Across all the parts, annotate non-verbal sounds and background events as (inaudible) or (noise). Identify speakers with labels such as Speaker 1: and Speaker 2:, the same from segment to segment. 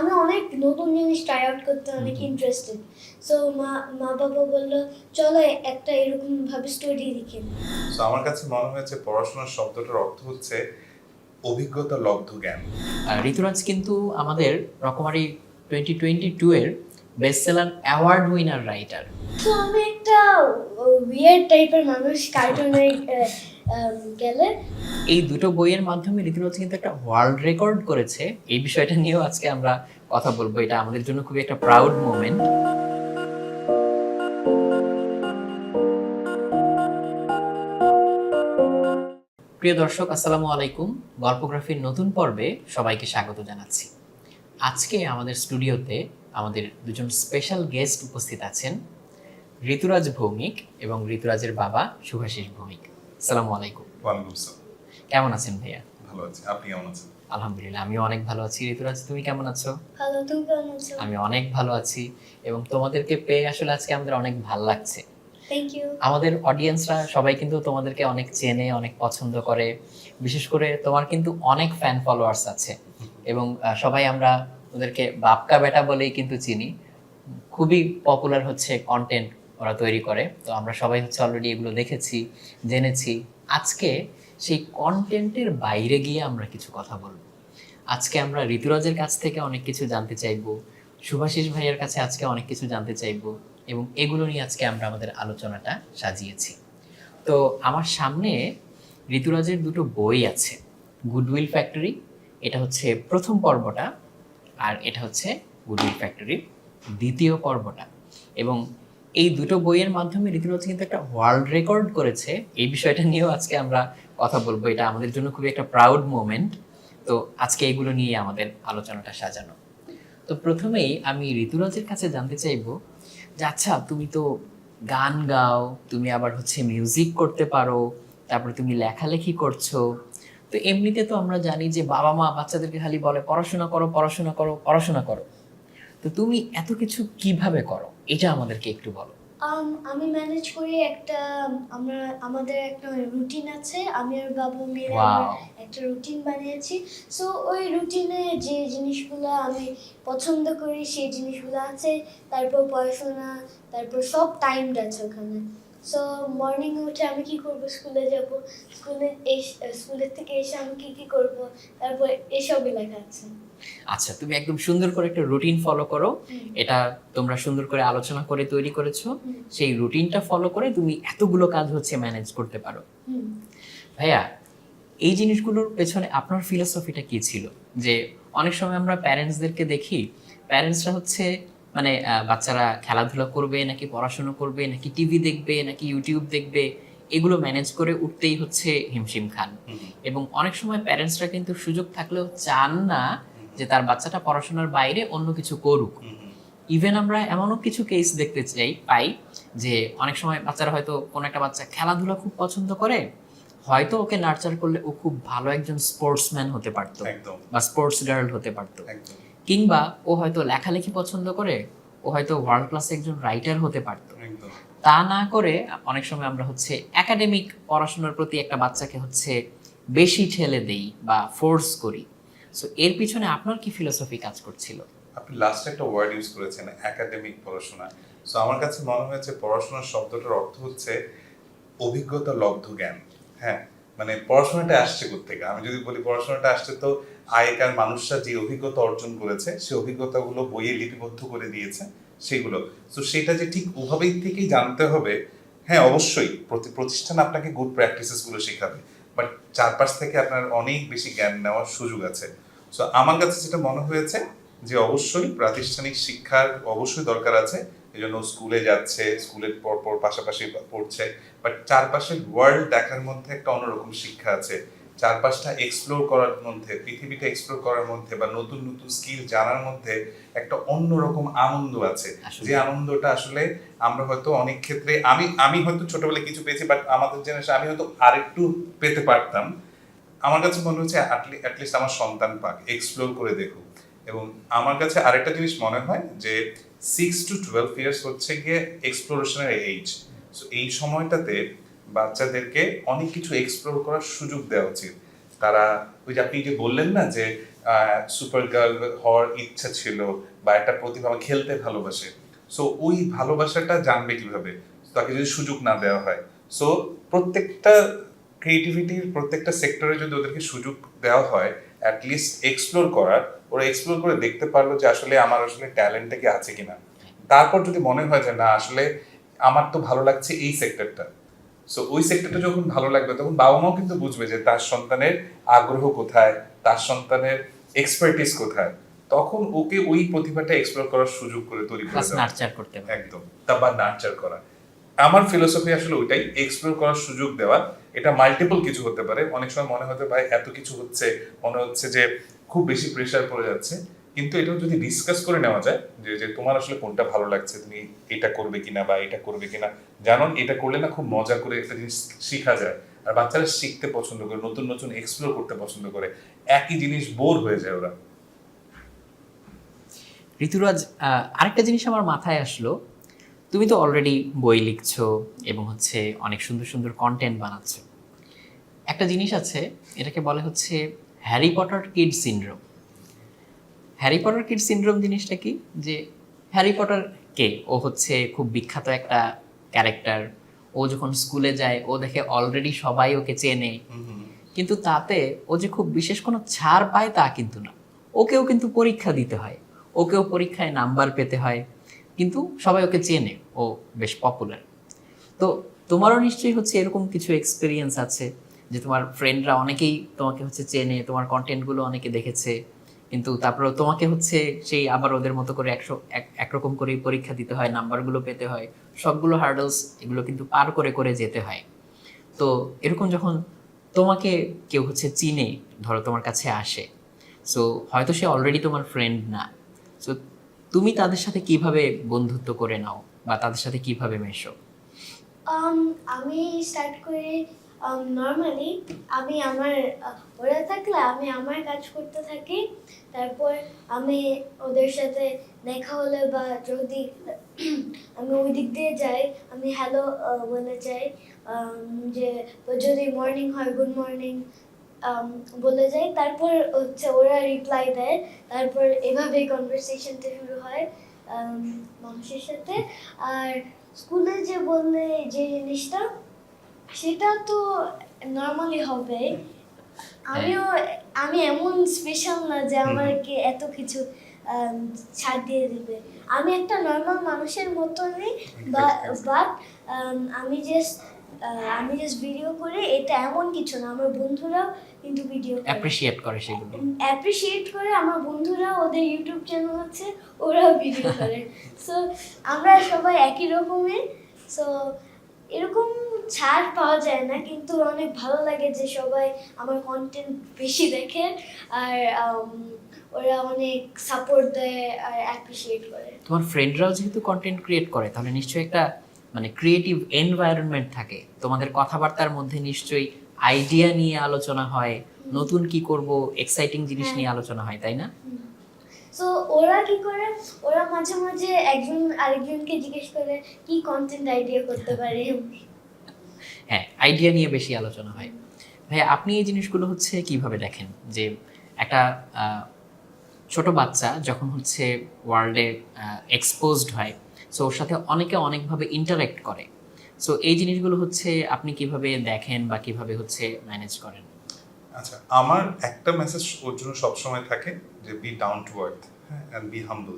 Speaker 1: আমি অনেক নতুন জিনিস ট্রাই আউট করতে অনেক ইন্টারেস্টেড সো মা মা বাবা বলল চলো একটা এরকম ভাবে স্টোরি লিখে।
Speaker 2: তো আমার কাছে মনে হয়েছে পড়াশোনার শব্দটার অর্থ হচ্ছে অভিজ্ঞতা লব্ধ জ্ঞান।
Speaker 3: আর ঋতুরাজ কিন্তু আমাদের রকমারি টোয়েন্টি টোয়েন্টি টু এর best seller award winner writer
Speaker 1: তো আমি একটা উইয়ার্ড টাইপের মানুষ কার্টুনে (laughs) গেলে।
Speaker 3: এই দুটো বইয়ের মাধ্যমে ঋতুরাজ কিন্তু একটা ওয়ার্ল্ড রেকর্ড করেছে। এই বিষয়টা নিয়েও আজকে আমরা কথা বলব। এটা আমাদের জন্য খুবই একটা প্রাউড মোমেন্ট প্রিয় দর্শক, আসসালামু আলাইকুম। গল্পগ্রাফির নতুন পর্বে সবাইকে স্বাগত জানাচ্ছি। আজকে আমাদের স্টুডিওতে আমাদের দুজন স্পেশাল গেস্ট উপস্থিত আছেন। ঋতুরাজ ভৌমিক এবং ঋতুরাজের বাবা সুভাষিস ভৌমিক। আসসালামু আলাইকুম।
Speaker 2: ওয়ালাইকুম আসসালাম।
Speaker 3: কেমন আছেন ভাইয়া?
Speaker 2: ভালো আছি। আপনি কেমন আছেন?
Speaker 3: আলহামদুলিল্লাহ আমি অনেক ভালো আছি। ঋতুরাজ তুমি কেমন আছো?
Speaker 1: ভালো তুমি কেমন আছো?
Speaker 3: আমি অনেক ভালো আছি এবং তোমাদেরকে পেয়ে আসলে আজকে আমাদের অনেক ভালো লাগছে।
Speaker 1: থ্যাংক ইউ
Speaker 3: আমাদের অডিয়েন্সরা সবাই কিন্তু তোমাদেরকে অনেক চেনে অনেক পছন্দ করে। বিশেষ করে তোমার কিন্তু অনেক ফ্যান ফলোয়ার্স আছে এবং সবাই আমরা ওদেরকে বাপকা বেটা বলেই কিন্তু চিনি। খুবই পপুলার হচ্ছে কন্টেন্ট ওরা তৈরি করে। তো আমরা সবাই হচ্ছে অলরেডি এগুলো দেখেছি, জেনেছি। আজকে সেই কন্টেন্টের বাইরে গিয়ে আমরা কিছু কথা বলব। আজকে আমরা ঋতুরাজের কাছ থেকে অনেক কিছু জানতে চাইব, সুভাষিস ভাইয়ের কাছে আজকে অনেক কিছু জানতে চাইব এবং এগুলো নিয়ে আজকে আমরা আমাদের আলোচনাটা সাজিয়েছি। তো আমার সামনে ঋতুরাজের দুটো বই আছে গুডউইল ফ্যাক্টরি এটা হচ্ছে প্রথম পর্বটা, আর এটা হচ্ছে গুডউইল ফ্যাক্টরির দ্বিতীয় পর্বটা। এবং এই দুটো বইয়ের মাধ্যমে ঋতুরাজ কিন্তু একটা ওয়ার্ল্ড রেকর্ড করেছে। এই বিষয়টা নিয়েও আজকে আমরা কথা বলব। এটা আমাদের জন্য খুবই একটা প্রাউড মোমেন্ট তো আজকে এগুলো নিয়ে আমাদের আলোচনাটা সাজানো। তো প্রথমেই আমি ঋতুরাজের কাছে জানতে চাইব যে আচ্ছা তুমি তো গান গাও, তুমি আবার হচ্ছে মিউজিক করতে পারো, তারপরে তুমি লেখালেখি করছ। তো এমনিতে তো আমরা জানি যে, বাবা মা বাচ্চাদেরকে খালি বলে, পড়াশোনা করো পড়াশোনা করো পড়াশোনা করো। তো তুমি এত কিছু কীভাবে করো? এটা আমাদেরকে একটু বলো।
Speaker 1: আমি ম্যানেজ করি একটা আমরা আমাদের একটা রুটিন আছে। আমি আর বাবু মিলে একটা রুটিন বানিয়েছি। সো ওই রুটিনে যে জিনিসগুলো আমি পছন্দ করি সেই জিনিসগুলো আছে। তারপর পড়াশোনা তারপর সব টাইমটা আছে ওখানে। সো মর্নিং উঠে আমি কি করব? স্কুলে যাব। স্কুলে এস- স্কুলের থেকে এসে আমি কি কি করব? তারপর এসবই লেখা আছে।
Speaker 3: আচ্ছা তুমি একদম সুন্দর করে একটা রুটিন ফলো করো। এটা তোমরা সুন্দর করে আলোচনা করে তৈরি করেছ। সেই রুটিনটা ফলো করে তুমি এতগুলো কাজ হচ্ছে ম্যানেজ করতে পারো। ভাইয়া এই জিনিসগুলোর পেছনে আপনার ফিলোসফিটা কি ছিল? যে অনেক সময় আমরা প্যারেন্টসদেরকে দেখি প্যারেন্টসরা হচ্ছে মানে আহ, বাচ্চারা খেলাধুলা করবে নাকি পড়াশোনা করবে নাকি টিভি দেখবে নাকি ইউটিউব দেখবে এগুলো ম্যানেজ করে উঠতেই হচ্ছে হিমশিম খান। এবং অনেক সময় প্যারেন্টসরা কিন্তু সুযোগ থাকলেও চান না যে তার বাচ্চাটা পড়াশোনার বাইরে অন্য কিছু করুক। ইভেন আমরা এমনও কিছু কেস দেখতে চাই পাই যে অনেক সময় বাচ্চারা হয়তো কোনো একটা বাচ্চা খেলাধুলা খুব পছন্দ করে হয়তো ওকে নার্চার করলে ও খুব ভালো একজন স্পোর্টসম্যান হতে পারতো বা স্পোর্টস গার্ল হতে পারতো। কিংবা ও হয়তো লেখালেখি পছন্দ করে ও হয়তো ওয়ার্ল্ড ক্লাসে একজন রাইটার হতে পারতো। তা না করে অনেক সময় আমরা হচ্ছে একাডেমিক পড়াশোনার প্রতি একটা বাচ্চাকে হচ্ছে বেশি ঠেলে দেই বা ফোর্স করি। সো এর পিছনে আপনার কি ফিলোসফি কাজ করছিল?
Speaker 2: আপনি লাস্ট একটা ওয়ার্ড ইউজ করেছেন একাডেমিক পড়াশোনা। সো আমার কাছে মনে হয়েছে পড়াশোনার শব্দটার অর্থ হচ্ছে অভিজ্ঞতা লব্ধ জ্ঞান। হ্যাঁ মানে পড়াশোনাটা আসছে থেকে আমি যদি বলি পড়াশোনাটা আসছে তো আগেকার মানুষরা যে অভিজ্ঞতা অর্জন করেছে সেই অভিজ্ঞতাগুলো বইয়ে লিপিবদ্ধ করে দিয়েছে, সেগুলো। তো সেটা যে ঠিক ওভাবেই থেকেই জানতে হবে হ্যাঁ অবশ্যই প্রতি, প্রতিষ্ঠান আপনাকে গুড প্র্যাকটিসেসগুলো শেখাবে। বাট চারপাশ থেকে আপনার অনেক বেশি জ্ঞান নেওয়ার সুযোগ আছে। সো আমার কাছে যেটা মনে হয়েছে যে অবশ্যই প্রাতিষ্ঠানিক শিক্ষার অবশ্যই দরকার আছে। এই জন্য স্কুলে যাচ্ছে, স্কুলের পর পর পাশাপাশি পড়ছে বাট চারপাশের ওয়ার্ল্ড দেখার মধ্যে একটা অন্যরকম শিক্ষা আছে। চারপাশটা এক্সপ্লোর করার মধ্যে পৃথিবীটা এক্সপ্লোর করার মধ্যে বা নতুন নতুন স্কিল জানার মধ্যে একটা অন্যরকম আনন্দ আছে। যে আনন্দটা আসলে আমরা হয়তো অনেক ক্ষেত্রে আমি আমি হয়তো ছোটবেলায় কিছু পেয়েছি বাট আমাদের জেনারেশন আমি হয়তো আরেকটু পেতে পারতাম। আমার কাছে মনে হচ্ছে অ্যাটলিস্ট আমার সন্তান পাক এক্সপ্লোর করে দেখুক। এবং আমার কাছে আরেকটা জিনিস মনে হয় যে সিক্স টু টুয়েলভ ইয়ার্স হচ্ছে গিয়ে এক্সপ্লোরেশনের এইজ সো এই সময়টাতে বাচ্চাদেরকে অনেক কিছু এক্সপ্লোর করার সুযোগ দেওয়া উচিত। তারা ওই যে আপনি যে বললেন না যে সুপার গার্ল হওয়ার ইচ্ছা ছিল বা একটা প্রতিভা খেলতে ভালোবাসে। সো ওই ভালোবাসাটা জানবে কীভাবে? তাকে যদি সুযোগ না দেওয়া হয়। সো প্রত্যেকটা ক্রিয়েটিভিটির প্রত্যেকটা সেক্টরে যদি ওদেরকে সুযোগ দেওয়া হয় অ্যাটলিস্ট এক্সপ্লোর করার, ওরা এক্সপ্লোর করে দেখতে পারল যে আসলে আমার আসলে ট্যালেন্টটা কি আছে কিনা। তারপর যদি মনে হয় যে না, আসলে আমার তো ভালো লাগছে এই সেক্টরটা সো ওই সেক্টরটা যখন ভালো লাগবে তখন বাবা মাও কিন্তু বুঝবে যে তার সন্তানের আগ্রহ কোথায় তার সন্তানের এক্সপার্টিস কোথায়। তখন ওকে ওই প্রতিভাটা এক্সপ্লোর করার সুযোগ করে তৈরি করে
Speaker 3: নার্চার করতে
Speaker 2: একদম। তা বা নার্চার করা। আমার ফিলোসফি আসলে ওইটাই এক্সপ্লোর করার সুযোগ দেওয়া। এটা মাল্টিপল কিছু হতে পারে। অনেক সময় মনে হতে পারে এত কিছু হচ্ছে মনে হচ্ছে যে খুব বেশি প্রেশার পড়ে যাচ্ছে। কিন্তু এটাও যদি ডিসকাস করে নেওয়া যায়, যে যে তোমার আসলে কোনটা ভালো লাগছে, তুমি এটা করবে কিনা বা এটা করবে কিনা জানো এটা করলে না খুব মজা করে একটা জিনিস শেখা যায়। আর বাচ্চারা শিখতে পছন্দ করে, নতুন নতুন এক্সপ্লোর করতে পছন্দ করে, একই জিনিস বোর হয়ে যায় ওরা।
Speaker 3: ঋতুরাজ আরেকটা জিনিস আমার মাথায় আসলো। তুমি তো অলরেডি বই লিখছো এবং হচ্ছে অনেক সুন্দর সুন্দর কন্টেন্ট বানাচ্ছ। একটা জিনিস আছে, এটাকে বলে হচ্ছে Harry Potter kid syndrome Harry Potter kid syndrome জিনিসটা কি? যে হ্যারি পটার কে? ও হচ্ছে খুব বিখ্যাত একটা ক্যারেক্টার। ও যখন স্কুলে যায়, ও দেখে অলরেডি সবাই ওকে চেনে। কিন্তু তাতে ও যে খুব বিশেষ কোনো ছাড় পায় তা কিন্তু না। ওকেও কিন্তু পরীক্ষা দিতে হয়। ওকেও পরীক্ষায় নাম্বার পেতে হয়। কিন্তু সবাই ওকে চেনে। ও বেশ পপুলার তো তোমারও নিশ্চয়ই হচ্ছে এরকম কিছু এক্সপিরিয়েন্স আছে, যে তোমার ফ্রেন্ডরা অনেকেই তোমাকে হচ্ছে চেনে, তোমার কন্টেন্টগুলো অনেকে দেখেছে। কিন্তু তারপরেও তোমাকে হচ্ছে সেই আবার ওদের মতো করে একশো এক- একরকম করেই পরীক্ষা দিতে হয় নাম্বারগুলো পেতে হয়। সবগুলো হার্ডলস এগুলো কিন্তু পার করে করে যেতে হয়। তো এরকম যখন তোমাকে কেউ হচ্ছে চিনে ধরো তোমার কাছে আসে সো হয়তো সে অলরেডি তোমার ফ্রেন্ড না। সো তুমি তাদের সাথে কীভাবে বন্ধুত্ব করে নাও বা তাদের সাথে কীভাবে মেশো?
Speaker 1: Um, আমি স্টার্ট করি নর্মালি আমি আমার ওরা থাকলে আমি আমার কাজ করতে থাকি। তারপর আমি ওদের সাথে দেখা হলে বা যদি আমি ওই দিক দিয়ে যাই আমি হ্যালো বলে যাই। Um, যে যদি মর্নিং হয় গুড মর্নিং বলে যাই। তারপর হচ্ছে ওরা রিপ্লাই দেয়। তারপর এভাবেই কনভারসেশনটা শুরু হয় um, মানুষের সাথে। আর স্কুলে যে বললে যে জিনিসটা সেটা তো নর্মালি হবে। আমিও আমি এমন স্পেশাল না যে আমাকে এত কিছু ছাড় দিয়ে দিবে। আমি একটা নর্মাল মানুষের মতনই বাট আমি জাস্ট আমি জাস্ট ভিডিও করে এটা এমন কিছু না আমার বন্ধুরাও কিন্তু ভিডিও
Speaker 3: অ্যাপ্রিশিয়েট করে সেগুলো।
Speaker 1: অ্যাপ্রিশিয়েট করে আমার বন্ধুরা ওদের ইউটিউব চ্যানেল আছে ওরাও ভিডিও (laughs) করে। সো আমরা সবাই একই রকমের সো এরকম ছাড় পাওয়া যায় না কিন্তু অনেক ভালো লাগে যে সবাই আমার কন্টেন্ট বেশি দেখে আর ওরা অনেক সাপোর্ট দেয় আর অ্যাপ্রিসিয়েট করে।
Speaker 3: তোমার ফ্রেন্ডরাও যেহেতু কন্টেন্ট ক্রিয়েট করে তাহলে নিশ্চয়ই একটা মানে ক্রিয়েটিভ এনভায়রনমেন্ট থাকে। তোমাদের কথাবার্তার মধ্যে নিশ্চয়ই আইডিয়া নিয়ে আলোচনা হয় নতুন কি করব এক্সাইটিং জিনিস
Speaker 1: হ্যাঁ।
Speaker 3: নিয়ে আলোচনা হয় তাই না?
Speaker 1: সো ওরা কি করে? ওরা মাঝে মাঝে একজন আরেকজনকে জিজ্ঞেস করে, কি কন্টেন্ট আইডিয়া করতে পারে?
Speaker 3: হ্যাঁ আইডিয়া নিয়ে বেশি আলোচনা হয়। ভাই আপনি এই জিনিসগুলো হচ্ছে কীভাবে দেখেন? যে একটা ছোট বাচ্চা যখন হচ্ছে ওয়ার্ল্ডে এক্সপোজড হয় সো ওর সাথে অনেকে অনেকভাবে ইন্টারেক্ট করে। সো এই জিনিসগুলো হচ্ছে আপনি কীভাবে দেখেন বা কীভাবে হচ্ছে ম্যানেজ করেন?
Speaker 2: আচ্ছা আমার একটা মেসেজ ওর জন্য সবসময় থাকে যে বি ডাউন টু আর্থ হ্যাঁ অ্যান্ড বি হাম্বল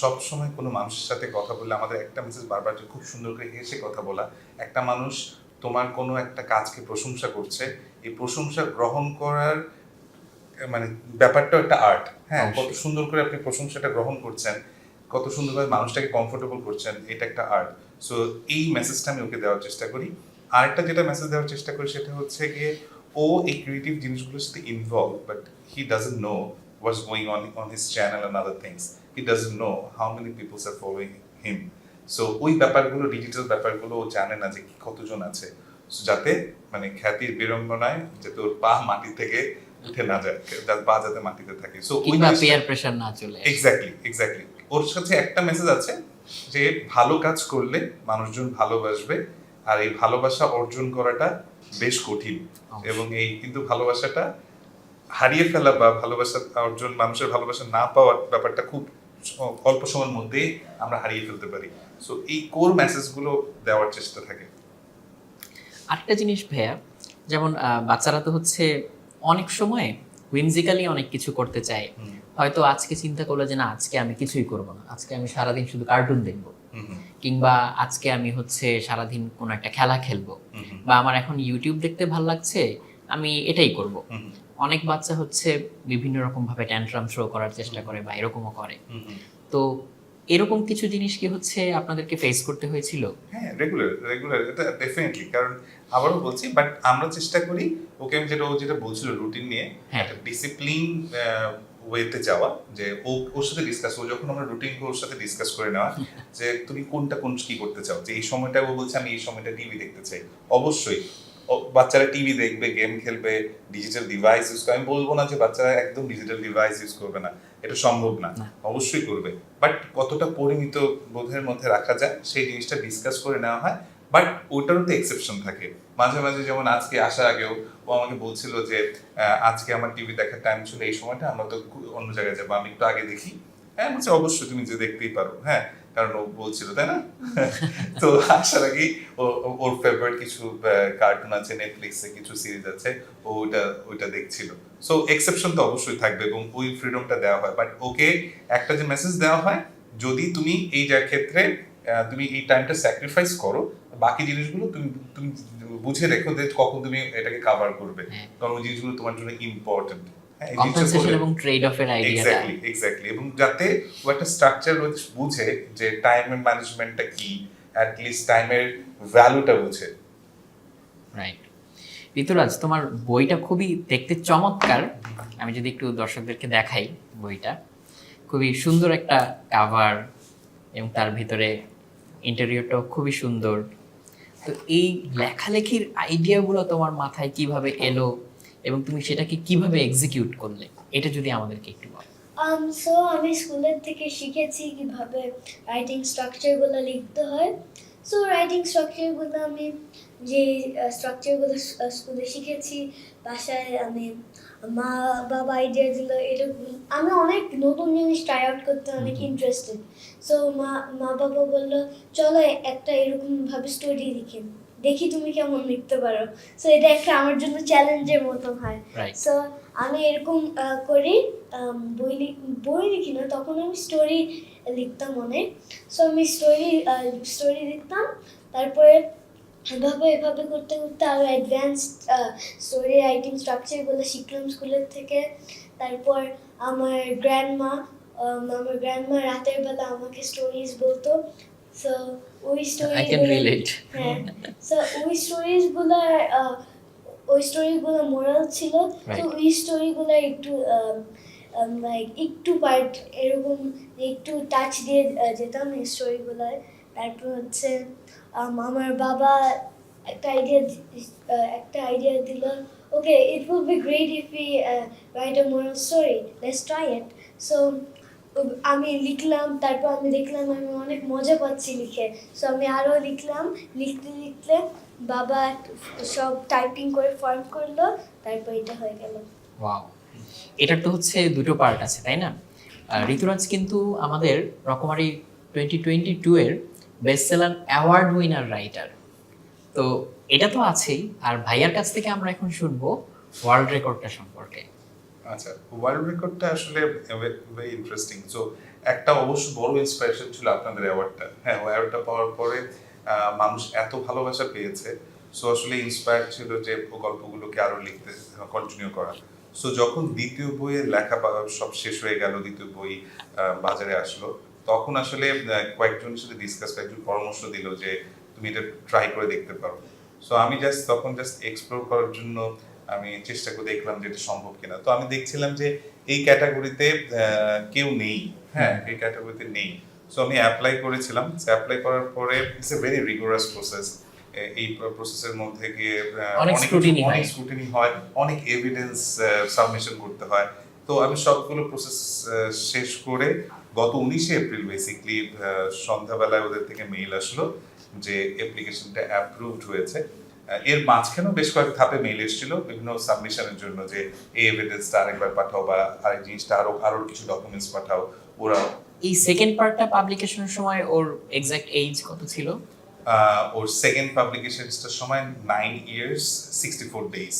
Speaker 2: সব সময় কোনো মানুষের সাথে কথা বললে আমাদের একটা মেসেজ বারবার যে খুব সুন্দর করে হেসে কথা বলা। একটা মানুষ তোমার কোনো একটা কাজকে প্রশংসা করছে এই প্রশংসা গ্রহণ করার মানে ব্যাপারটাও একটা আর্ট হ্যাঁ কত সুন্দর করে আপনি প্রশংসাটা গ্রহণ করছেন কত সুন্দরভাবে মানুষটাকে কমফোর্টেবল করছেন এটা একটা আর্ট সো এই মেসেজটা আমি ওকে দেওয়ার চেষ্টা করি। আরেকটা যেটা মেসেজ দেওয়ার চেষ্টা করি সেটা হচ্ছে গিয়ে ও এই ক্রিয়েটিভ জিনিসগুলোর সাথে involve but he doesn't know what's going on on his channel and other things he doesn't know how many peoples are following him so ওই ব্যাপারগুলো ডিজিটাল ব্যাপারগুলো ও জানে না যে কতজন আছে। So, যাতে মানে খ্যাতির বিড়ম্বনায় যাতে ওর পা মাটি থেকে উঠে না যায় পা যাতে মাটিতে থাকে। সো ওই
Speaker 3: পেয়ার প্রেশার না চলে।
Speaker 2: এক্স্যাক্টলি এক্স্যাক্টলি ওর সাথে একটা মেসেজ আছে যে ভালো কাজ করলে মানুষজন ভালোবাসবে আর এই ভালোবাসা অর্জন করাটা বেশ কঠিন। এবং এই কিন্তু ভালোবাসাটা হারিয়ে ফেলা বা ভালোবাসা অর্জন মানুষের ভালোবাসা না পাওয়ার ব্যাপারটা খুব অল্প সময়ের মধ্যেই আমরা হারিয়ে ফেলতে পারি। সো এই কোর মেসেজগুলো দেওয়ার চেষ্টা থাকে।
Speaker 3: আরেকটা জিনিস ভাইয়া যেমন বাচ্চারা তো হচ্ছে অনেক সময় হুইমজিক্যালি অনেক কিছু করতে চায়। হয়তো আজকে চিন্তা করল যে না আজকে আমি কিছুই করব না। আজকে আমি সারাদিন শুধু কার্টুন দেখব কিংবা আজকে আমি হচ্ছে সারাদিন কোনো একটা খেলা খেলব। বা আমার এখন ইউটিউব দেখতে ভালো লাগছে আমি এটাই করব। অনেক বাচ্চা হচ্ছে বিভিন্ন রকম ভাবে ট্যান্ট্রাম শো করার চেষ্টা করে বা এরকমও করে। তো এরকম কিছু জিনিস কি হচ্ছে আপনাদেরকে ফেস করতে হয়েছিল?
Speaker 2: হ্যাঁ রেগুলার রেগুলার এটা ডেফিনেটলি কারণ আবারও বলছি বাট আমরা চেষ্টা করি ওকে আমি যেটা ও যেটা বলছিল রুটিন নিয়ে
Speaker 3: হ্যাঁ।
Speaker 2: একটা ডিসিপ্লিন ওয়েতে যাওয়া যে ও ওর সাথে ডিসকাস ও যখন আমরা রুটিন ওর সাথে ডিসকাস করে নেওয়া (laughs) যে তুমি কোনটা কোন কি করতে চাও যে এই সময়টা ও বলছে আমি এই সময়টা টিভি দেখতে চাই। অবশ্যই। বাচ্চারা টিভি দেখবে গেম খেলবে ডিজিটাল ডিভাইস ইউজ করবে আমি বলব না যে বাচ্চারা একদম ডিজিটাল ডিভাইস ইউজ করবে না এটা সম্ভব না
Speaker 3: না।
Speaker 2: অবশ্যই করবে। বাট কতটা পরিমিত বোধের মধ্যে রাখা যায় সেই জিনিসটা ডিসকাস করে নেওয়া হয়। বাট ওটারও তো এক্সেপশন থাকে। মাঝে মাঝে যেমন আজকে আসার আগেও ও আমাকে বলছিল যে আজকে আমার টিভি দেখার টাইম ছিল এই সময়টা আমরা তো অন্য জায়গায় যাব আমি একটু আগে দেখি। হ্যাঁ বলছে অবশ্যই তুমি যে দেখতেই পারো। হ্যাঁ কারণ ও বলছিল তাই না? (laughs) তো আসার আগেই ওর ফেভারিট কিছু কার্টুন আছে নেটফ্লিক্সে কিছু সিরিজ আছে ও ওটা ওইটা দেখছিল। সো এক্সেপশন তো অবশ্যই থাকবে এবং ওই ফ্রিডমটা দেওয়া হয়। বাট ওকে একটা যে মেসেজ দেওয়া হয় যদি তুমি এই যা ক্ষেত্রে তুমি এই টাইমটা স্যাক্রিফাইস করো। বাকি জিনিসগুলো তুমি তুমি বুঝে রেখো যে কখন তুমি এটাকে কাভার করবে।
Speaker 3: হ্যাঁ।
Speaker 2: কারণ ওই জিনিসগুলো তোমার জন্য ইম্পর্টেন্ট হ্যাঁ
Speaker 3: কম্পেনসেশন এবং ট্রেড অফের আইডিয়াটা
Speaker 2: এক্স্যাক্টলি এক্স্যাক্টলি এবং যাতে ও একটা স্ট্রাকচার বুঝে যে টাইমের ম্যানেজমেন্টটা কি। অ্যাট লিস্ট টাইমের ভ্যালুটা বুঝে।
Speaker 3: রাইট ঋতুরাজ তোমার বইটা খুবই দেখতে চমৎকার। আমি যদি একটু দর্শকদেরকে দেখাই বইটা। খুবই সুন্দর একটা কাভার এবং তার ভিতরে ইন্টেরিয়রটাও খুবই সুন্দর। তো এই লেখালেখির আইডিয়াগুলো তোমার মাথায় কীভাবে এলো এবং তুমি সেটাকে কীভাবে এক্সিকিউট করলে? এটা যদি আমাদেরকে একটু বলো।
Speaker 1: Um, সো আমি স্কুলের থেকে শিখেছি কীভাবে রাইটিং স্ট্রাকচারগুলো লিখতে হয়। সো রাইটিং স্ট্রাকচারগুলো আমি যে স্ট্রাকচারগুলো স্কুলে শিখেছি বাসায় আমি মা বাবা আইডিয়া দিল এরকম আমি অনেক নতুন জিনিস ট্রাই আউট করতে অনেক ইন্টারেস্টেড সো মা মা বাবা বলল চলো একটা এরকম ভাবে স্টোরি লিখে। দেখি তুমি কেমন লিখতে পারো। সো এটা একটা আমার জন্য চ্যালেঞ্জের মতন হয়। সো আমি এরকম করি বই বই লিখি না তখন আমি স্টোরি লিখতাম অনেক। সো আমি স্টোরি স্টোরি লিখতাম। তারপরে এভাবে এভাবে করতে করতে আরও অ্যাডভান্সড স্টোরি রাইটিং স্ট্রাকচারগুলো শিখলাম স্কুলের থেকে। তারপর আমার গ্র্যান্ডমা আমার গ্র্যান্ডমা রাতের বেলা আমাকে স্টোরিজ বলতো। সো ওই স্টোরি
Speaker 3: আই ক্যান রিলেট
Speaker 1: হ্যাঁ। সো ওই স্টোরিজগুলো ওই স্টোরিগুলো মোরাল ছিল। তো ওই স্টোরিগুলো একটু লাইক একটু পার্ট এরকম একটু টাচ দিয়ে যেতাম এই স্টোরিগুলোয় তারপর হচ্ছে আমার বাবা একটা আইডিয়া একটা আইডিয়া দিল okay it will be great if you write a moral story let's try it so আমি লিখলাম, তারপর আমি দেখলাম আমি অনেক মজা পাচ্ছি লিখে। সো আমি আরও লিখলাম, লিখতে লিখতে বাবা সব টাইপিং করে ফর্ম করল, তারপর এটা হয়ে গেল।
Speaker 3: এটার তো হচ্ছে দুটো পার্ট আছে, তাই না? ঋতুরাজ কিন্তু আমাদের রকমারি টোয়েন্টি টোয়েন্টি টু এর best seller award winner writer তো এটা তো আছেই, আর ভাইয়ার কাছ থেকে আমরা এখন শুনব ওয়ার্ল্ড রেকর্ডটা সম্পর্কে।
Speaker 2: আচ্ছা ওয়ার্ল্ড রেকর্ডটা আসলে ভেরি ইন্টারেস্টিং সো একটা অবশ্য বড় ইন্সপিরেশন ছিল আপনাদের অ্যাওয়ার্ডটা হ্যাঁ অ্যাওয়ার্ডটা পাওয়ার পরে মানুষ এত ভালোবাসা পেয়েছে। সো আসলে ইন্সপায়ার ছিল যে গল্পগুলোকে আরও লিখতে কন্টিনিউ করা। সো যখন দ্বিতীয় বইয়ের লেখা সব শেষ হয়ে গেল, দ্বিতীয় বই বাজারে আসলো তখন আসলে আহ, কয়েকজনের সাথে ডিসকাস কয়েকজন পরামর্শ দিল যে তুমি এটা ট্রাই করে দেখতে পারো। সো আমি জাস্ট তখন জাস্ট এক্সপ্লোর করার জন্য আমি চেষ্টা করে দেখলাম যে এটা সম্ভব কিনা। তো আমি দেখছিলাম যে এই ক্যাটাগরিতে কেউ নেই। হ্যাঁ এই ক্যাটাগরিতে নেই। সো আমি অ্যাপ্লাই করেছিলাম। অ্যাপ্লাই করার পরে it's a very rigorous process এই প্রসেসের মধ্যে গিয়ে
Speaker 3: অনেক।
Speaker 2: স্ক্রুটিনি হয়। অনেক এভিডেন্স সাবমিশন করতে হয়। তো আমি সবগুলো প্রসেস শেষ করে গত উনিশে এপ্রিল বেসিকলি সন্ধ্যাবেলায় ওদের থেকে মেইল আসলো যে অ্যাপ্লিকেশনটা অ্যাপ্রুভড হয়েছে। এর মাঝখানেও বেশ কয়েক ধাপে মেইল এসেছিল বিভিন্ন সাবমিশনের জন্য যে এই এভিডেন্সটা আরেকবার পাঠাও বা আরেক জিনিসটা আরও আরও কিছু ডকুমেন্টস পাঠাও ওরা
Speaker 3: এই সেকেন্ড পার্টটা পাবলিকেশনের সময় ওর এক্সাক্ট এইজ কত ছিল?
Speaker 2: ওর সেকেন্ড পাবলিকেশনসটার সময় nine years sixty four days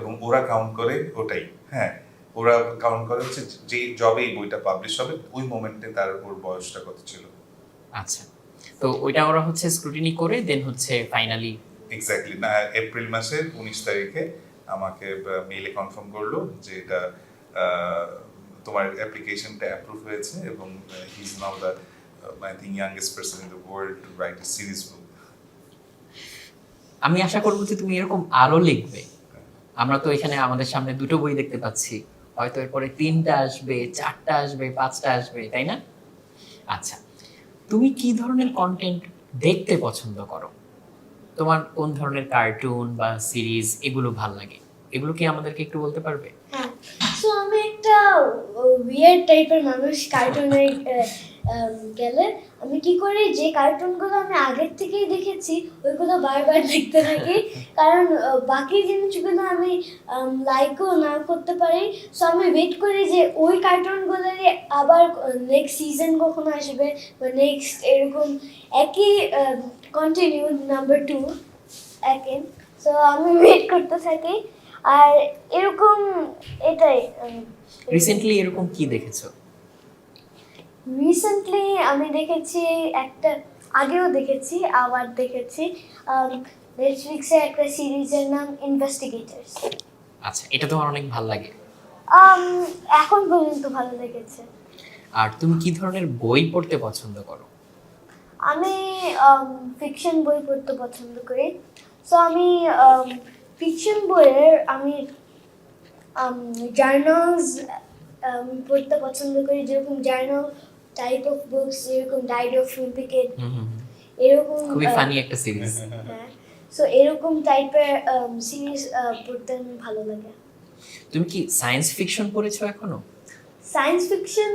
Speaker 2: এবং ওরা কাউন্ট করে ওটাই হ্যাঁ। ওরা কাউন্ট করে হচ্ছে যে জবে এই বইটা পাবলিশ হবে ওই মোমেন্টে তার ওর বয়সটা কত ছিল।
Speaker 3: আচ্ছা। তো ওইটা ওরা হচ্ছে স্ক্রুটিনি করে দেন হচ্ছে ফাইনালি
Speaker 2: এক্স্যাক্টলি না এপ্রিল মাসের উনিশ তারিখে আমাকে মেইলে কনফার্ম করল যে এটা তোমার অ্যাপ্লিকেশনটা অ্যাপ্রুভ হয়েছে এবং he is now the I think youngest person in the world to write a series book
Speaker 3: আমি আশা করব যে তুমি এরকম আরও লিখবে। আমরা তো এখানে আমাদের সামনে দুটো বই দেখতে পাচ্ছি। হয়তো এরপরে তিনটা আসবে, চারটা আসবে, পাঁচটা আসবে, তাই না? আচ্ছা তুমি কি ধরনের কন্টেন্ট দেখতে পছন্দ করো? তোমার কোন ধরনের কার্টুন বা সিরিজ এগুলো ভালো লাগে? এগুলো কি আমাদেরকে একটু বলতে পারবে?
Speaker 1: হ্যাঁ সো আমি একটা উইয়ার্ড টাইপের মানুষ কার্টুনে গেলে আমি কি করি যে কার্টুনগুলো আমি আগের থেকেই দেখেছি ওইগুলো বারবার দেখতে থাকি। (laughs) কারণ বাকি জিনিসগুলো আমি লাইকও না করতে পারি। সো আমি ওয়েট করি যে ওই কার্টুনগুলোরই আবার নেক্সট সিজন কখন আসবে বা নেক্সট এরকম একই কন্টিনিউ নাম্বার টু একেন সো আমি ওয়েট করতে থাকি। আর এরকম এটাই
Speaker 3: রিসেন্টলি এরকম কি দেখেছ?
Speaker 1: রিসেন্টলি আমি দেখেছি একটা আগেও দেখেছি আবার দেখেছি নেটফ্লিক্সের একটা সিরিজের নাম ইনভেস্টিগেটার্স
Speaker 3: আচ্ছা এটা তোমার অনেক ভালো লাগে।
Speaker 1: এখন পর্যন্ত ভালো লেগেছে।
Speaker 3: আর তুমি কি ধরনের বই পড়তে পছন্দ করো?
Speaker 1: আমি ফিকশন বই পড়তে পছন্দ করি। সো আমি ফিকশন বইয়ের আমি জার্নালস পড়তে পছন্দ করি। যেরকম জার্নাল টাইপ অফ বুকস যেরকম ডায়েরি অফ
Speaker 3: হুম।
Speaker 1: এরকম
Speaker 3: খুবই ফানি একটা সিরিজ
Speaker 1: হ্যাঁ। সো এরকম টাইপের সিরিজ পড়তে আমি ভালো লাগে।
Speaker 3: তুমি কি সায়েন্স ফিকশন পড়েছো এখনও?
Speaker 1: সায়েন্স ফিকশন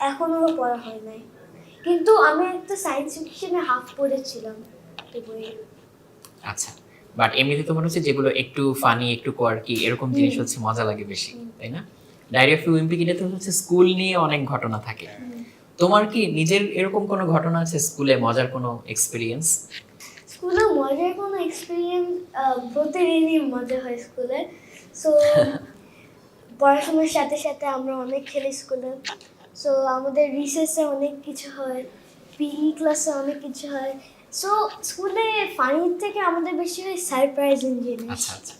Speaker 1: এখনও পড়া হয় নাই। কিন্তু আমি একটা সায়েন্স ফিকশনে হাফ পড়েছিলাম
Speaker 3: আচ্ছা। বাট এমনিতে তোমার হচ্ছে যেগুলো একটু ফানি একটু কোয়ার্কি এরকম জিনিস হচ্ছে মজা লাগে বেশি তাই না? ডায়েরি অফ উইম্পিকিটাতে হচ্ছে স্কুল নিয়ে অনেক ঘটনা থাকে। তোমার কি নিজের এরকম কোনো ঘটনা আছে স্কুলে মজার কোনো এক্সপিরিয়েন্স
Speaker 1: স্কুলে মজার কোনো এক্সপিরিয়েন্স প্রতিদিনই মজা হয় স্কুলে। সো (laughs) পড়াশোনার সাথে সাথে আমরা অনেক খেলি স্কুলে। সো আমাদের রিসেসে অনেক কিছু হয় পিই ক্লাসে অনেক কিছু হয়। সো স্কুলে ফানির থেকে আমাদের বেশি হয় সারপ্রাইজিং জিনিস।
Speaker 3: আচ্ছা আচ্ছা।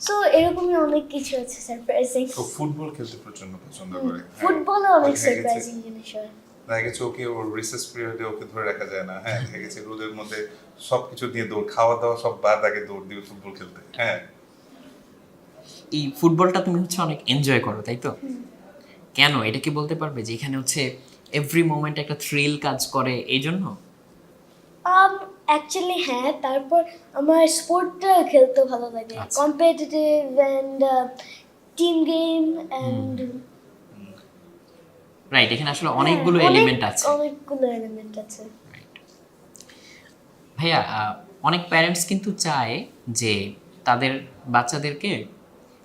Speaker 1: সো এরকমই অনেক কিছু আছে সারপ্রাইজিং
Speaker 2: ও ফুটবল খেলতে প্রচণ্ড পছন্দ করে। হ্যাঁ।
Speaker 1: অনেক সারপ্রাইজিং জিনিস হয়।
Speaker 2: দেখা গেছে ওকে ওর রিসেস পিরিয়ডে ওকে ধরে রাখা যায় না। হ্যাঁ দেখা গেছে রোদের মধ্যে সবকিছু দিয়ে দৌড় খাওয়া দাওয়া সব বাদ আগে দৌড় দিয়ে ফুটবল খেলতে। হ্যাঁ।
Speaker 3: এই ফুটবলটা তুমি হচ্ছে অনেক এনজয় করো তাই তো? কেন? এটা কি বলতে পারবে যে এখানে হচ্ছে এভরি মোমেন্ট একটা থ্রিল কাজ করে এই জন্য
Speaker 1: অ্যাকচুয়ালি হ্যাঁ তারপর আমার স্পোর্টটা খেলতে ভালো লাগে। Competitive and team game and
Speaker 3: right এখানে আসলে অনেকগুলো এলিমেন্ট আছে।
Speaker 1: হ্যাঁ, অনেকগুলো এলিমেন্ট আছে।
Speaker 3: ভাইয়া আহ, অনেক প্যারেন্টস কিন্তু চায় যে তাদের বাচ্চাদেরকে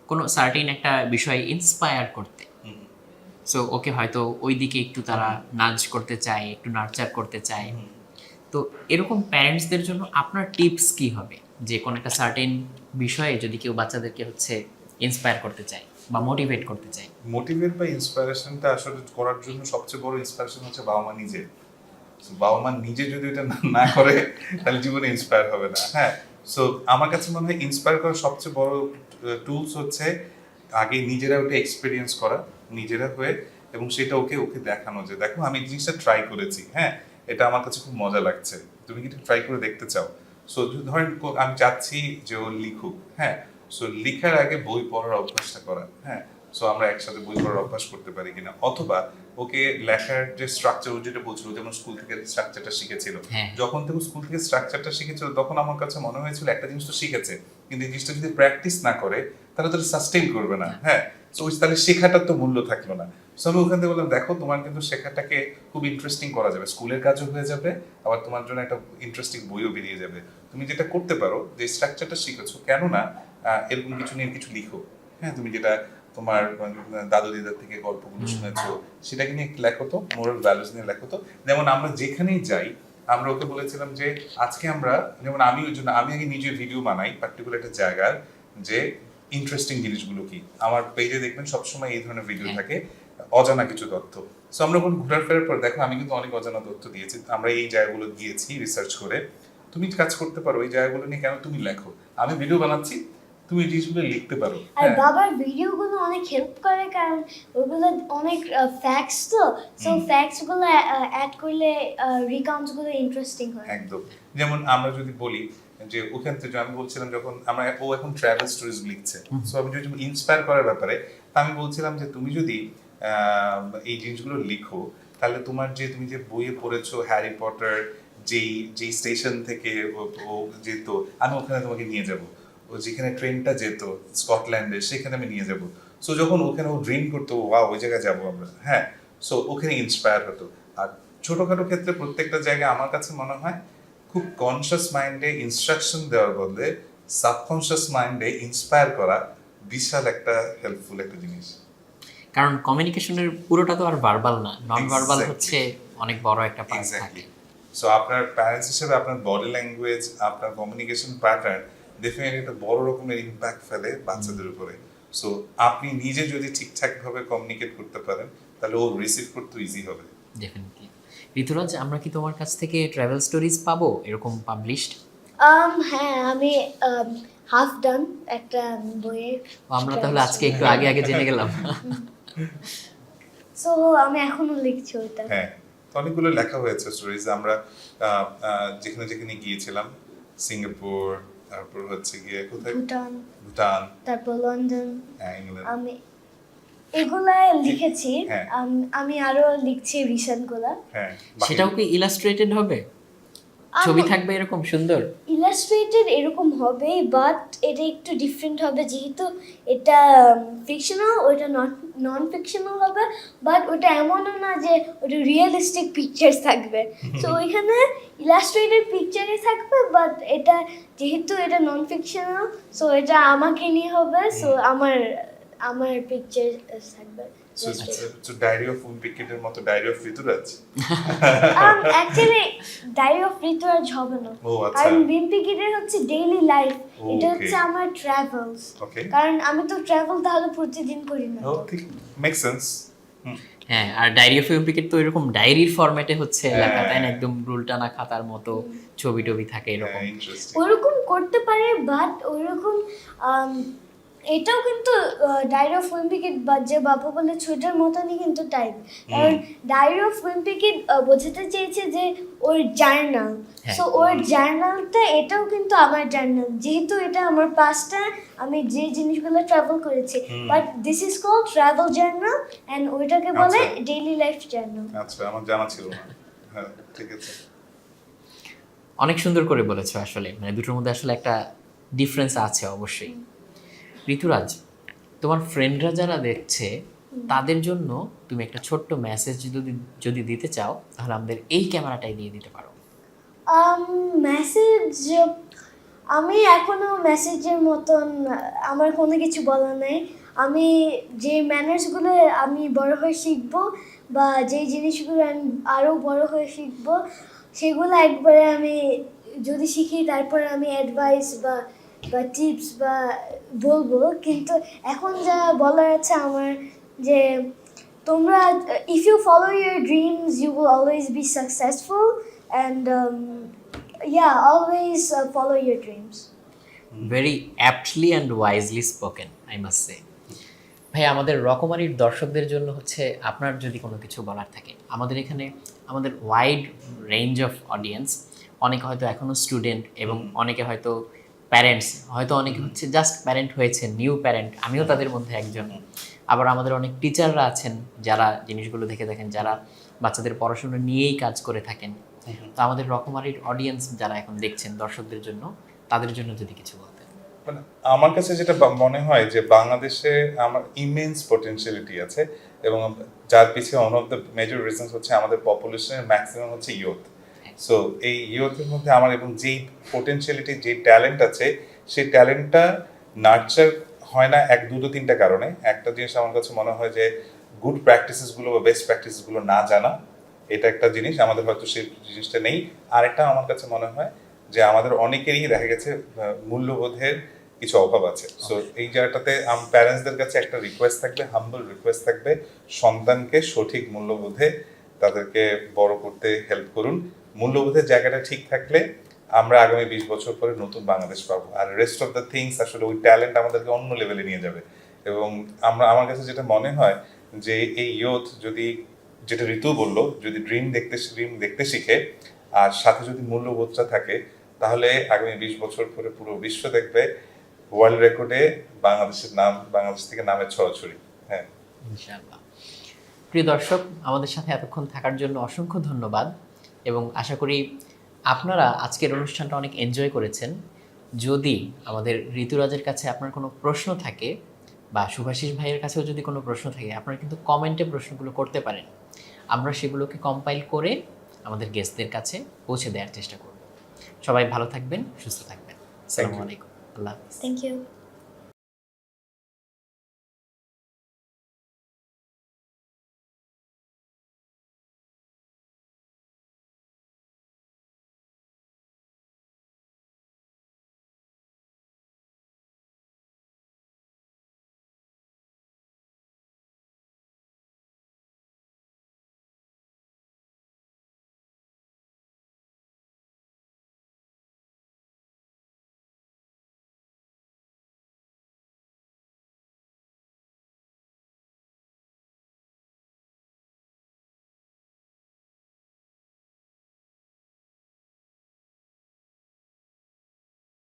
Speaker 3: কোনো সার্টেন একটা বিষয়ে ইন্সপায়ার করতে। সো ওকে হয়তো ওই দিকে একটু তারা নাচ করতে চায় একটু নার্চার করতে চায়। তো এরকম প্যারেন্টসদের জন্য আপনার টিপস কি হবে? যে কোনো একটা সার্টেন বিষয়ে যদি কেউ বাচ্চাদেরকে হচ্ছে ইন্সপায়ার করতে চায় বা মোটিভেট করতে চায়।
Speaker 2: মোটিভেট বা ইন্সপিরেশনটা আসলে করার জন্য সবচেয়ে বড় ইন্সপিরেশন হচ্ছে বাবা মা নিজে। বাবা মা নিজে যদি এটা না- করে, তাহলে জীবনে ইন্সপায়ার হবে না হ্যাঁ? সো আমার কাছে মনে হয় ইন্সপায়ার করার সবচেয়ে বড় টুলস হচ্ছে আগে নিজেরা ওটা এক্সপিরিয়েন্স করা, নিজেরা হয়ে এবং সেটা ওকে ওকে দেখানো যে, দেখো, আমি জিনিসটা ট্রাই করেছি হ্যাঁ? এটা আমার কাছে খুব মজা লাগছে। তুমি কি ট্রাই করে দেখতে চাও? সো ধরেন আমি চাচ্ছি যে ও লিখুক হ্যাঁ? সো লিখার আগে বই পড়ার অভ্যাসটা করা হ্যাঁ? সো আমরা একসাথে বই পড়ার অভ্যাস করতে পারি কিনা? অথবা ওকে লেখার যে স্ট্রাকচার ও যেটা বলছিল যেমন স্কুল থেকে স্ট্রাকচারটা শিখেছিল
Speaker 3: হ্যাঁ।
Speaker 2: যখন থেকে স্কুল থেকে স্ট্রাকচারটা শিখেছিল তখন আমার কাছে মনে হয়েছিল একটা জিনিস তো শিখেছে। কিন্তু এই জিনিসটা যদি প্র্যাকটিস না করে তাহলে তো সাস্টেইন করবে না হ্যাঁ। তো তাহলে শেখাটার তো মূল্য থাকল না। সো আমি ওখান থেকে বললাম দেখো তোমার কিন্তু শেখাটাকে খুব ইন্টারেস্টিং করা যাবে। স্কুলের কাজও হয়ে যাবে আবার তোমার জন্য একটা ইন্টারেস্টিং বইও বেরিয়ে যাবে। তুমি যেটা করতে পারো যে স্ট্রাকচারটা শিখেছো কেননা এরকম কিছু নিয়ে কিছু লিখো। হ্যাঁ তুমি যেটা তোমার দাদু দিদার থেকে গল্পগুলো শুনেছো সেটাকে নিয়ে লেখো তো মোরাল ভ্যালুস নিয়ে লেখো তো। যেমন আমরা যেখানেই যাই আমরা ওকে বলেছিলাম যে আজকে আমরা যেমন আমি ওই জন্য আমি আগে নিজে ভিডিও বানাই পার্টিকুলার একটা জায়গার যে ইন্টারেস্টিং জিনিসগুলো কি? আমার পেজে দেখবেন সবসময় এই ধরনের ভিডিও
Speaker 3: হ্যাঁ।
Speaker 2: থাকে। অজানা কিছু তথ্য। সো আমরা যখন ঘোরার ফেরার পর দেখো আমি কিন্তু অনেক অজানা তথ্য দিয়েছি। আমরা এই জায়গাগুলো গিয়েছি রিসার্চ করে। তুমি কাজ করতে পারো এই জায়গাগুলো নিয়ে কেন তুমি লেখো? আমি ভিডিও বানাচ্ছি তুমি এই জিনিসগুলো লিখতে পারো।
Speaker 1: আর
Speaker 2: হ্যাঁ।
Speaker 1: বাবার ভিডিওগুলো অনেক হেল্প করে কারণ ওগুলো অনেক ফ্যাক্টস তো। সো। ফ্যাক্টসগুলো অ্যাড করলে রিকাউন্টসগুলো ইন্টারেস্টিং হয়।
Speaker 2: একদম। যেমন আমরা যদি বলি যে ওখান থেকে আমি বলছিলাম যখন আমরা ও এখন ট্রাভেল স্টোরিজ লিখছে। সো আমি যদি ইন্সপায়ার করার ব্যাপারে তা আমি বলছিলাম যে তুমি যদি এই জিনিসগুলো লিখো। তাহলে তোমার যে তুমি যে বইয়ে পড়েছো হ্যারি পটার যেই যেই স্টেশন থেকে ও- যেত, আমি ওখানে তোমাকে নিয়ে যাব। ও যেখানে ট্রেনটা যেত, স্কটল্যান্ডে, সেখানে আমি নিয়ে যাব। সো যখন ওখানে ও ড্রিম করতো ওয়া ওই জায়গায় যাব আমরা। হ্যাঁ সো ওখানে ইন্সপায়ার হতো। আর ছোটখাটো ক্ষেত্রে প্রত্যেকটা জায়গায় আমার কাছে মনে হয়, খুব কনসিয়াস মাইন্ডে ইনস্ট্রাকশন দেওয়ার বদলে সাবকনসিয়াস মাইন্ডে ইন্সপায়ার করা বিশাল একটা হেল্পফুল একটা জিনিস।
Speaker 3: কারণ কমিউনিকেশনের পুরোটা তো আর ভার্বাল না নন ভার্বাল হচ্ছে অনেক বড় একটা পার্ট থাকে।
Speaker 2: সো আপনার প্যারেন্টস হিসেবে আপনার বডি ল্যাঙ্গুয়েজ আপনার কমিউনিকেশন প্যাটার্ন ডেফিনেটলি একটা বড় রকমের ইম্প্যাক্ট ফেলে বাচ্চাদের উপরে। সো আপনি নিজে যদি ঠিকঠাক ভাবে কমিউনিকেট করতে পারেন তাহলে ও রিসিভ করতে ইজি হবে।
Speaker 3: ডেফিনেটলি ঋতুরাজ আমরা কি তোমার কাছ থেকে ট্রাভেল স্টোরিজ পাবো? এরকম পাবলিশড
Speaker 1: Um, হ্যাঁ আমি হাফ ডান একটা বইয়ে
Speaker 3: আমরা তাহলে আজকে একটু আগে আগে জেনে গেলাম।
Speaker 1: সো আমি এখনও লিখছি ওটা
Speaker 2: হ্যাঁ অনেকগুলো লেখা হয়েছে স্টোরিজ আমরা যেখানে যেখানে গিয়েছিলাম সিঙ্গাপুর তারপর হচ্ছে গিয়ে কোথায়?
Speaker 1: ভুটান।
Speaker 2: ভুটান।
Speaker 1: তারপর লন্ডন।
Speaker 2: হ্যাঁ, ইংল্যান্ড।
Speaker 1: আমি এগুলা লিখেছি।
Speaker 2: হ্যাঁ।
Speaker 1: আমি আরও লিখছি রিসেন্টগুলা
Speaker 2: হ্যাঁ
Speaker 3: সেটাও কি ইলাস্ট্রেটেড হবে? ছবি থাকবে এরকম সুন্দর?
Speaker 1: ইলাস্ট্রেটেড এরকম হবে বাট এটা একটু ডিফারেন্ট হবে। যেহেতু এটা ফিকশনাল ওটা নন ফিকশনও হবে বাট ওটা এমনও না যে ওটা রিয়েলিস্টিক পিকচার থাকবে। তো ওইখানে ইলাস্ট্রেটেড পিকচারই থাকবে বাট এটা যেহেতু এটা নন ফিকশনাল সো এটা আমাকে নিয়ে হবে সো আমার আমার পিকচার থাকবে। Illustrated.
Speaker 2: ডায়েরি অফ উইকেটের মতো diary of Rituraj
Speaker 1: actually diary of Rituraj হবে না। কারণ বিম্পি কিডের হচ্ছে ডেইলি লাইফ এটা হচ্ছে আমার ট্রাভেলস কারণ আমি তো ট্রাভেল তাহলে প্রতিদিন করি না।
Speaker 2: ও মেক সেন্স
Speaker 3: হ্যাঁ আর ডায়েরি অফ তো এরকম ডায়েরির ফরম্যাটে হচ্ছে
Speaker 2: হ্যাঁ।
Speaker 3: লেখা তাই না? একদম রুল টানা খাতার মতো ছবি টবি থাকে এরকম।
Speaker 2: হ্যাঁ
Speaker 1: ওরকম করতে পারে বাট ওরকম আম, এটাও কিন্তু ডায়েরি অফ উইম্পিকেট বা যে বাবা বলে ছোটার মতনই কিন্তু টাইপ কারণ ডায়েরি অফ উইম্পিকেট বোঝাতে চেয়েছে যে ওর জার্নাল
Speaker 3: হ্যাঁ।
Speaker 1: সো ওর জার্নালটা এটাও কিন্তু আমার জার্নাল যেহেতু এটা আমার পাস্টটা আমি যে জিনিসগুলো ট্রাভেল করেছি but this is call travel journal and ওইটাকে বলে। ডেইলি লাইফ জার্নাল
Speaker 2: আচ্ছা আমার জানা ছিল না। হ্যাঁ ঠিক আছে।
Speaker 3: অনেক সুন্দর করে বলেছ আসলে। মানে দুটোর মধ্যে আসলে একটা ডিফারেন্স আছে অবশ্যই। ঋতুরাজ তোমার ফ্রেন্ডরা যারা দেখছে তাদের জন্য তুমি একটা ছোট্ট মেসেজ যদি যদি দিতে চাও তাহলে আমাদের এই ক্যামেরাটাই দিয়ে দিতে পারো।
Speaker 1: মেসেজ আমি এখনও মেসেজের মতন আমার কোনো কিছু বলার নেই। আমি যে ম্যানার্সগুলো আমি বড় হয়ে শিখব বা যে জিনিসগুলো আমি আরও বড় হয়ে শিখব সেগুলো একবারে আমি যদি শিখি তারপর আমি অ্যাডভাইস বা বা টিপস বা বলব কিন্তু এখন যা বলার আছে আমার যে তোমরা if you follow your dreams you will always be successful and yeah always follow your dreams
Speaker 3: very aptly and wisely spoken I must say ভাই আমাদের রকমারির দর্শকদের জন্য হচ্ছে আপনার যদি কোনো কিছু বলার থাকে আমাদের এখানে আমাদের ওয়াইড রেঞ্জ অফ অডিয়েন্স অনেকে হয়তো এখনও স্টুডেন্ট এবং অনেকে হয়তো প্যারেন্টস হয়তো অনেকে হচ্ছে জাস্ট প্যারেন্ট হয়েছে নিউ প্যারেন্ট আমিও তাদের মধ্যে একজন। আবার আমাদের অনেক টিচাররা আছেন যারা জিনিসগুলো দেখে থাকেন যারা বাচ্চাদের পড়াশোনা নিয়েই কাজ করে থাকেন। তো আমাদের রকমারির অডিয়েন্স যারা এখন দেখছেন দর্শকদের জন্য তাদের জন্য যদি কিছু বলতেন।
Speaker 2: মানে আমার কাছে যেটা মনে হয় যে বাংলাদেশে আমার ইমেন্স পটেনশিয়ালিটি আছে এবং যার পিছিয়ে one of the major reasons হচ্ছে আমাদের পপুলেশনের ম্যাক্সিমাম হচ্ছে ইয়ুথ সো এই ইয়ুথের মধ্যে আমার এবং যেই পটেনশিয়ালিটি যে ট্যালেন্ট আছে সেই ট্যালেন্টটা নার্চার হয় না এক দুটো তিনটা কারণে। একটা জিনিস আমার কাছে মনে হয় যে গুড প্র্যাকটিসেসগুলো বা বেস্ট প্র্যাকটিসগুলো না জানা এটা একটা জিনিস। আমাদের হয়তো সেই জিনিসটা নেই। আরেকটা আমার কাছে মনে হয় যে আমাদের অনেকেরই দেখা গেছে মূল্যবোধের কিছু অভাব আছে। সো এই জায়গাটাতে প্যারেন্টসদের কাছে একটা রিকোয়েস্ট থাকবে হাম্বল রিকোয়েস্ট থাকবে। সন্তানকে সঠিক মূল্যবোধে তাদেরকে বড় করতে হেল্প করুন। মূল্যবোধের জায়গাটা ঠিক থাকলে আমরা আগামী বিশ বছর পরে নতুন বাংলাদেশ পাবো। আর রেস্ট অফ দ্য থিংস আসলে ওই ট্যালেন্ট আমাদেরকে অন্য লেভেলে নিয়ে যাবে। এবং আমরা, আমার কাছে যেটা মনে হয় যে এই ইয়ুথ যদি, যেটা ঋতু বলল, যদি ড্রিম দেখতে ড্রিম দেখতে শিখে, আর সাথে যদি মূল্যবোধটা থাকে, তাহলে আগামী বিশ বছর পরে পুরো বিশ্ব দেখবে ওয়ার্ল্ড রেকর্ডে বাংলাদেশের নাম, বাংলাদেশ থেকে নামের ছড়াছড়ি। হ্যাঁ।
Speaker 3: ইনশাআল্লাহ। প্রিয় দর্শক, আমাদের সাথে এতক্ষণ থাকার জন্য অসংখ্য ধন্যবাদ। এবং আশা করি আপনারা আজকের অনুষ্ঠানটা অনেক এনজয় করেছেন। যদি আমাদের ঋতুরাজের কাছে আপনার কোনো প্রশ্ন থাকে বা শুভাশিস ভাইয়ের কাছেও যদি কোনো প্রশ্ন থাকে আপনারা কিন্তু কমেন্টে প্রশ্নগুলো করতে পারেন। আমরা সেগুলোকে কম্পাইল করে আমাদের গেস্টদের কাছে পৌঁছে দেওয়ার চেষ্টা করব। সবাই ভালো থাকবেন সুস্থ থাকবেন। আসসালামু আলাইকুম। আল্লাহ হাফিজ।
Speaker 1: Thank you